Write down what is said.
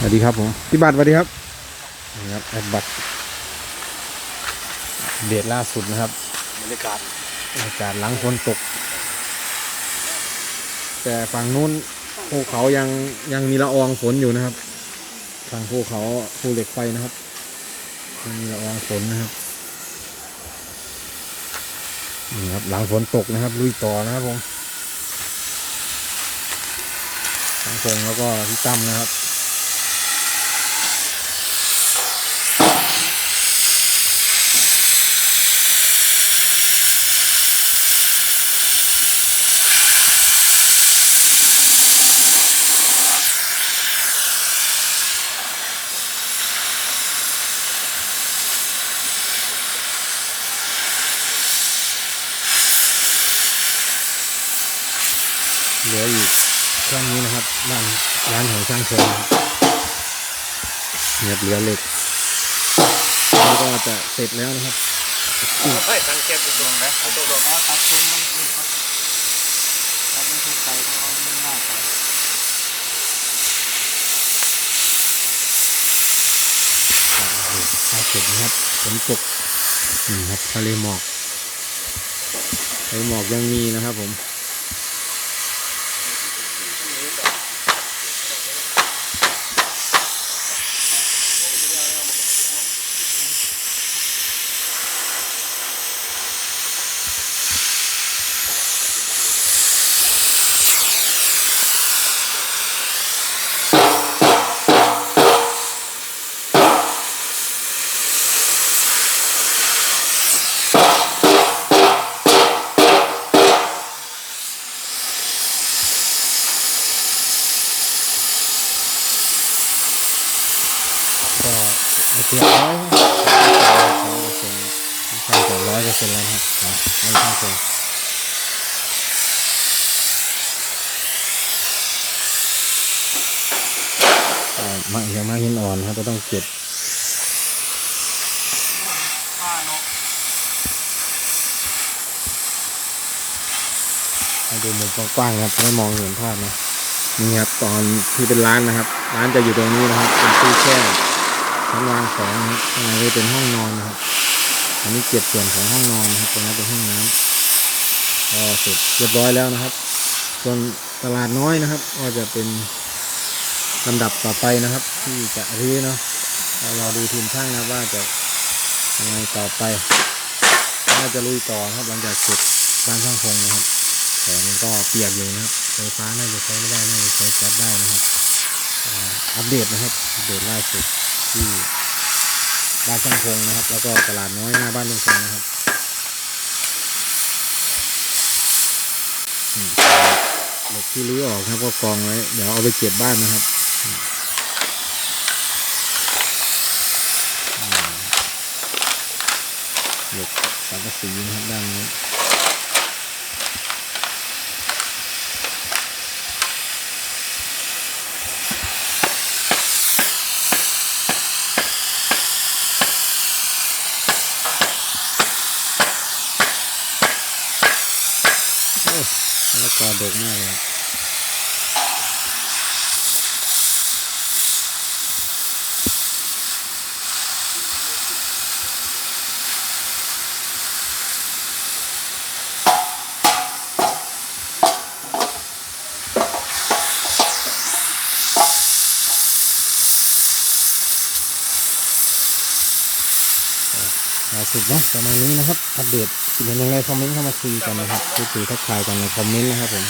สวัสดีครับผมพี่บัตรสวัสดีครับนี่ครับแอดบัตรเดทล่าสุดนะครับบรรยากาศอากาศหลังฝนตก แต่ฝั่งนู้นภูเขายังยังมีละอองฝนอยู่นะครับทางภูเขาภูเหล็กไฟนะครับยังมีละอองฝนนะครับนี่ครับหลังฝนตกนะครับ ลุยต่อนะครับผมทางพงแล้วก็พี่ตั้มนะครับ เหลืออีกเครื่องนี้นะครับร้านร้านของช่างเชิงนะครับเนี่ยเหลือเหล็กแล้วก็จะเสร็จแล้วนะครับเฮ้ยสังเกตดูตรงนะเอาตัวตรงแล้วตัดทุนมันมีครับตัดไม่ทุนไปก็เอาไม่ง่ายไปถ้าเสร็จนะครับฝนตกนี่ครับทะเลหมอกทะเลหมอกยังมีนะครับผม ก็ เรียบร้อยร้อยเปอร์เซ็นต์ใช่จะร้อยเปอร์เซ็นต์แล้วนะครับไม่ต้องเกินมาอย่างมาหินอ่อนครับก็ต้องเก็บให้ดูมุมกว้างๆครับได้มองเห็นภาพนะนี่ครับตอนที่เป็นร้านนะครับ ร้านจะอยู่ตรงนี้นะครับเป็นตู้แช่ ชั้นวางของนะครับข้างในจะเป็นห้องนอนนะครับ อันนี้เก็บส่วนของห้องนอนนะครับตรงนั้นเป็นห้องน้ำก็เสร็จเรียบร้อยแล้วนะครับ ส่วนตลาดน้อยนะครับ ก็จะเป็นลำดับต่อไปนะครับ ที่จะรื้อเนาะเรารอดูทีมช่างนะว่าจะยังไงต่อไปน่าจะลุยต่อครับหลังจากเสร็จบ้านช่างพงนะครับแต่มันก็เปียกอยู่นะครับไฟฟ้าน่าจะใช้ไม่ได้น่าจะใช้แก๊สได้นะครับ อัปเดตนะครับอัปเดตล่าสุดที่บ้านช่างพงนะครับ แล้วก็ตลาดน้อยหน้าบ้านลุงพงนะครับเหล็กที่รื้อออกนะครับก็กองไว้ เดี๋ยวเอาไปเก็บบ้านนะครับเหล็กสังกะสีนะครับด้านนี้โอ้ แล้วกอดกมากเลย ล่าสุดเนาะประมาณนี้นะครับ อัปเดตเป็นยังไงคอมเมนต์เข้ามาคุยกันนะครับคุยทักทายกันในคอมเมนต์นะครับผม